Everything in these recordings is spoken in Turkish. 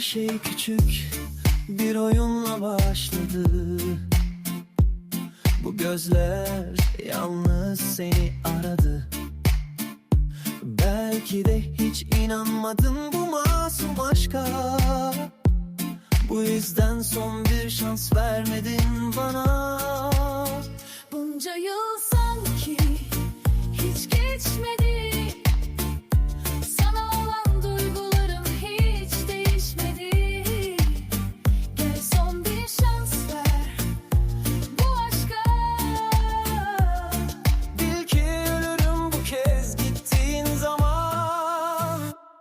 şey küçük bir oyunla başladı. Bu gözler yalnız seni aradı. Belki de hiç inanmadın bu masum aşka. Bu yüzden son bir şans vermedin bana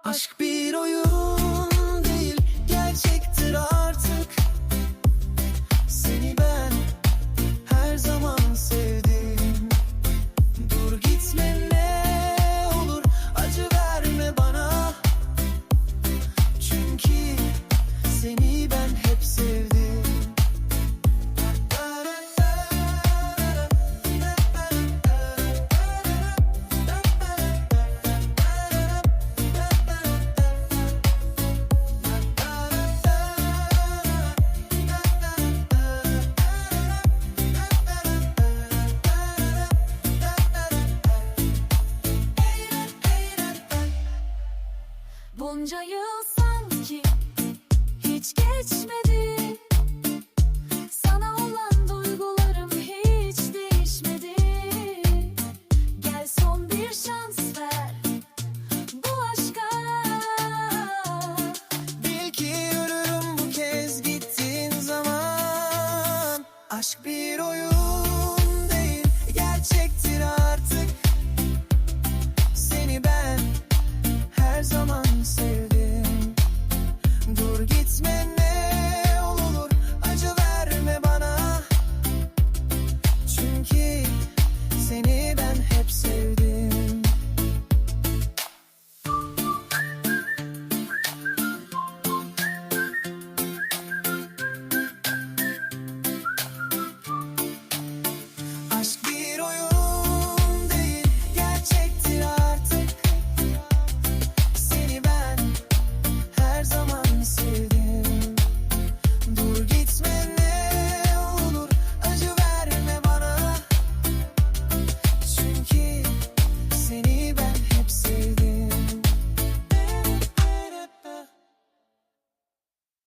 Aşk bir Bunca yıl sanki hiç geçmedi. Sana olan duygularım hiç değişmedi. Gel son bir şans ver bu aşka. Bil ki ölürüm bu kez gittiğin zaman. Aşk bir oyun değil gerçektir artık. Seni ben her zaman sevdim. Dur gitme